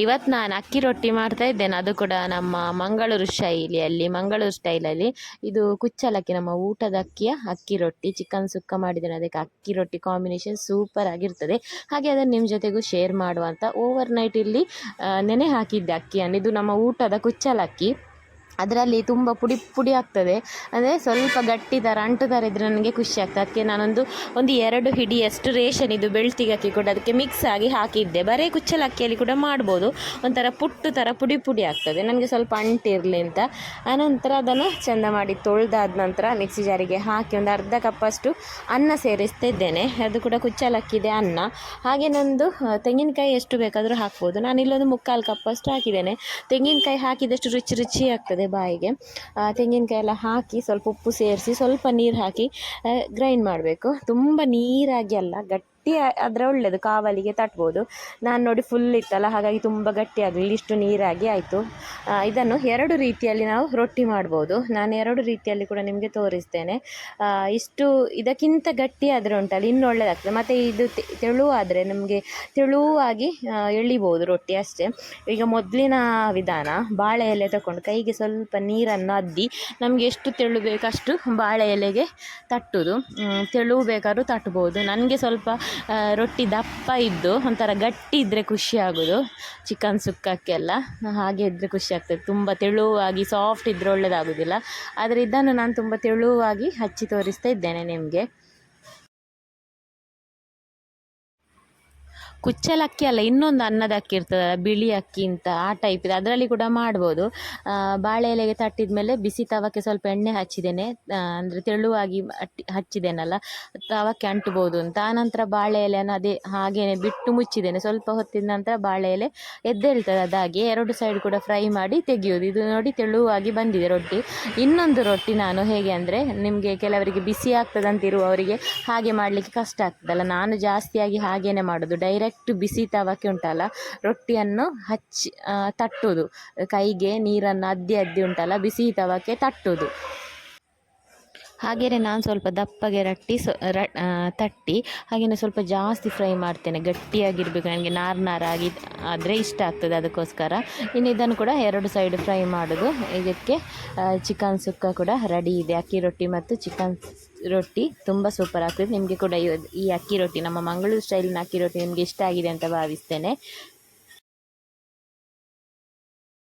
ಇವತ್ತು ನಾನು ಅಕ್ಕಿ ರೊಟ್ಟಿ ಮಾಡ್ತಾ ಇದ್ದೇನೆ. ಅದು ಕೂಡ ನಮ್ಮ ಮಂಗಳೂರು ಶೈಲಿಯಲ್ಲಿ, ಮಂಗಳೂರು ಸ್ಟೈಲಲ್ಲಿ. ಇದು ಕುಚ್ಚಲಕ್ಕಿ, ನಮ್ಮ ಊಟದ ಅಕ್ಕಿಯ ಅಕ್ಕಿ ರೊಟ್ಟಿ. ಚಿಕನ್ ಸುಕ್ಕ ಮಾಡಿದ್ದೇನೆ. ಅದಕ್ಕೆ ಅಕ್ಕಿ ರೊಟ್ಟಿ ಕಾಂಬಿನೇಷನ್ ಸೂಪರ್ ಆಗಿರ್ತದೆ. ಹಾಗೆ ಅದನ್ನು ನಿಮ್ಮ ಜೊತೆಗೂ ಶೇರ್ ಮಾಡುವಂಥ ಓವರ್ ನೈಟ್ ಇಲ್ಲಿ ನೆನೆ ಹಾಕಿದ್ದೆ ಅಕ್ಕಿಯನ್ನು. ಇದು ನಮ್ಮ ಊಟದ ಕುಚ್ಚಲಕ್ಕಿ. ಅದರಲ್ಲಿ ತುಂಬ ಪುಡಿ ಪುಡಿ ಆಗ್ತದೆ. ಅಂದರೆ ಸ್ವಲ್ಪ ಗಟ್ಟಿ ಥರ ಅಂಟು ಥರ ಇದ್ದರೆ ನನಗೆ ಖುಷಿ ಆಗ್ತದೆ. ಅದಕ್ಕೆ ನಾನೊಂದು, ಒಂದು ಎರಡು ಹಿಡಿಯಷ್ಟು ರೇಷನ್ ಇದು ಬೆಳ್ತಿಗೆ ಅಕ್ಕಿ ಕೂಡ ಅದಕ್ಕೆ ಮಿಕ್ಸ್ ಆಗಿ ಹಾಕಿದ್ದೆ. ಬರೀ ಕುಚ್ಚಲಕ್ಕಿಯಲ್ಲಿ ಕೂಡ ಮಾಡ್ಬೋದು. ಒಂಥರ ಪುಟ್ಟು ಥರ ಪುಡಿ ಪುಡಿ ಆಗ್ತದೆ. ನನಗೆ ಸ್ವಲ್ಪ ಅಂಟಿರಲಿ ಅಂತ. ಆನಂತರ ಅದನ್ನು ಚೆಂದ ಮಾಡಿ ತೊಳೆದಾದ ನಂತರ ಮಿಕ್ಸಿ ಜಾರಿಗೆ ಹಾಕಿ ಒಂದು ಅರ್ಧ ಕಪ್ಪಷ್ಟು ಅನ್ನ ಸೇರಿಸ್ತಿದ್ದೇನೆ. ಅದು ಕೂಡ ಕುಚ್ಚಲಕ್ಕಿದೆ ಅನ್ನ. ಹಾಗೆ ನಂದು ತೆಂಗಿನಕಾಯಿ ಎಷ್ಟು ಬೇಕಾದರೂ ಹಾಕ್ಬೋದು. ನಾನು ಇಲ್ಲೊಂದು ಮುಕ್ಕಾಲು ಕಪ್ಪಷ್ಟು ಹಾಕಿದ್ದೇನೆ. ತೆಂಗಿನಕಾಯಿ ಹಾಕಿದಷ್ಟು ರುಚಿ ರುಚಿ ಆಗ್ತದೆ ಬಾಯಿಗೆ ತೆಂಗಿನಕಾಯಿ ಎಲ್ಲ ಹಾಕಿ ಸ್ವಲ್ಪ ಉಪ್ಪು ಸೇರಿಸಿ ಸ್ವಲ್ಪ ನೀರು ಹಾಕಿ ಗ್ರೈಂಡ್ ಮಾಡಬೇಕು. ತುಂಬ ನೀರಾಗಿ ಅಲ್ಲ, ಗಟ್ಟಿ ಆದರೆ ಒಳ್ಳೆಯದು ಕಾವಲಿಗೆ ತಟ್ಬೋದು. ನಾನು ನೋಡಿ ಫುಲ್ ಇತ್ತಲ್ಲ, ಹಾಗಾಗಿ ತುಂಬ ಗಟ್ಟಿ ಆಗಲಿ, ಇಷ್ಟು ನೀರಾಗಿ ಆಯಿತು. ಇದನ್ನು ಎರಡು ರೀತಿಯಲ್ಲಿ ನಾವು ರೊಟ್ಟಿ ಮಾಡ್ಬೋದು. ನಾನು ಎರಡು ರೀತಿಯಲ್ಲಿ ಕೂಡ ನಿಮಗೆ ತೋರಿಸ್ತೇನೆ. ಇಷ್ಟು ಇದಕ್ಕಿಂತ ಗಟ್ಟಿ ಆದರೆ ಉಂಟಲ್ಲ, ಇನ್ನೂ ಒಳ್ಳೆಯದಾಗ್ತದೆ ಮತ್ತು ಇದು ತೆಳು ತೆಳುವಾದರೆ ನಮಗೆ ತೆಳುವಾಗಿ ಎಳಿಬೋದು ರೊಟ್ಟಿ ಅಷ್ಟೇ. ಈಗ ಮೊದಲಿನ ವಿಧಾನ, ಬಾಳೆ ಎಲೆ ತಗೊಂಡು ಕೈಗೆ ಸ್ವಲ್ಪ ನೀರನ್ನು ಅದ್ದಿ, ನಮಗೆ ಎಷ್ಟು ತೆಳು ಬೇಕಷ್ಟು ಬಾಳೆ ಎಲೆಗೆ ತಟ್ಟುದು. ತೆಳು ಬೇಕಾದ್ರೂ ತಟ್ಬೋದು. ನನಗೆ ಸ್ವಲ್ಪ ರೊಟ್ಟಿ ದಪ್ಪ ಇದ್ದು ಒಂಥರ ಗಟ್ಟಿ ಇದ್ದರೆ ಖುಷಿ ಆಗೋದು, ಚಿಕನ್ ಸುಕ್ಕಕ್ಕೆಲ್ಲ. ಹಾಗೆ ಇದ್ದರೆ ಖುಷಿ ಆಗ್ತದೆ. ತುಂಬ ತೆಳುವಾಗಿ ಸಾಫ್ಟ್ ಇದ್ದರೆ ಒಳ್ಳೆಯದಾಗೋದಿಲ್ಲ ಆದರೆ ಇದನ್ನು ನಾನು ತುಂಬ ತೆಳುವಾಗಿ ಹಚ್ಚಿ ತೋರಿಸ್ತಾ ಇದ್ದೇನೆ ನಿಮಗೆ. ಕುಚ್ಚಲಕ್ಕಿ ಅಲ್ಲ, ಇನ್ನೊಂದು ಅನ್ನದ ಅಕ್ಕಿ ಇರ್ತದಲ್ಲ, ಬಿಳಿ ಅಕ್ಕಿ ಅಂತ ಆ ಟೈಪ್ ಇದೆ. ಅದರಲ್ಲಿ ಕೂಡ ಮಾಡ್ಬೋದು. ಬಾಳೆ ಎಲೆಗೆ ತಟ್ಟಿದ ಮೇಲೆ ಬಿಸಿ ತವಕ್ಕೆ ಸ್ವಲ್ಪ ಎಣ್ಣೆ ಹಚ್ಚಿದ್ದೇನೆ. ಅಂದರೆ ತೆಳುವಾಗಿ ಅಟ್ಟಿ, ಹಚ್ಚಿದ್ದೇನಲ್ಲ, ತವಕ್ಕೆ ಅಂಟ್ಬೋದು ಅಂತ. ಆನಂತರ ಬಾಳೆ ಎಲೆಯನ್ನು ಅದೇ ಹಾಗೇನೆ ಬಿಟ್ಟು ಮುಚ್ಚಿದ್ದೇನೆ. ಸ್ವಲ್ಪ ಹೊತ್ತಿದ ನಂತರ ಬಾಳೆ ಎಲೆ ಎದ್ದೇಳ್ತದೆ ಅದಾಗಿ. ಎರಡು ಸೈಡ್ ಕೂಡ ಫ್ರೈ ಮಾಡಿ ತೆಗೆಯೋದು. ಇದು ನೋಡಿ ತೆಳುವಾಗಿ ಬಂದಿದೆ ರೊಟ್ಟಿ. ಇನ್ನೊಂದು ರೊಟ್ಟಿ ನಾನು ಹೇಗೆ ಅಂದರೆ, ನಿಮಗೆ ಕೆಲವರಿಗೆ ಬಿಸಿ ಆಗ್ತದಂತಿರುವವರಿಗೆ ಹಾಗೆ ಮಾಡಲಿಕ್ಕೆ ಕಷ್ಟ ಆಗ್ತದಲ್ಲ. ನಾನು ಜಾಸ್ತಿಯಾಗಿ ಹಾಗೇನೆ ಮಾಡೋದು. ಡೈರೆಕ್ಟ್ ಬಿಸಿ ತವಕ್ಕೆ ಉಂಟಲ್ಲ ರೊಟ್ಟಿಯನ್ನು ಹಚ್ಚಿ ತಟ್ಟುವುದು ಕೈಗೆ ನೀರನ್ನು ಅದ್ದಿ ಅದ್ದಿ ಉಂಟಲ್ಲ ಬಿಸಿ ತವಕ್ಕೆ ತಟ್ಟುವುದು ಹಾಗೆಯೇ ನಾನು ಸ್ವಲ್ಪ ದಪ್ಪಗೆ ರಟ್ಟಿ ಸೊ ತಟ್ಟಿ ಹಾಗೆಯೇ ಸ್ವಲ್ಪ ಜಾಸ್ತಿ ಫ್ರೈ ಮಾಡ್ತೇನೆ. ಗಟ್ಟಿಯಾಗಿರಬೇಕು. ನನಗೆ ನಾರು ನಾರಾಗಿ ಆದರೆ ಇಷ್ಟ ಆಗ್ತದೆ ಅದಕ್ಕೋಸ್ಕರ. ಇನ್ನು ಇದನ್ನು ಕೂಡ ಎರಡು ಸೈಡ್ ಫ್ರೈ ಮಾಡೋದು. ಇದಕ್ಕೆ ಚಿಕನ್ ಸುಕ್ಕ ಕೂಡ ರೆಡಿ ಇದೆ. ಅಕ್ಕಿ ರೊಟ್ಟಿ ಮತ್ತು ಚಿಕನ್ ರೊಟ್ಟಿ ತುಂಬ ಸೂಪರ್ ಆಗ್ತದೆ. ನಿಮಗೆ ಕೂಡ ಈ ಅಕ್ಕಿ ರೊಟ್ಟಿ, ನಮ್ಮ ಮಂಗಳೂರು ಸ್ಟೈಲಿನ ಅಕ್ಕಿ ರೊಟ್ಟಿ ನಿಮಗೆ ಇಷ್ಟ ಆಗಿದೆ ಅಂತ ಭಾವಿಸ್ತೇನೆ.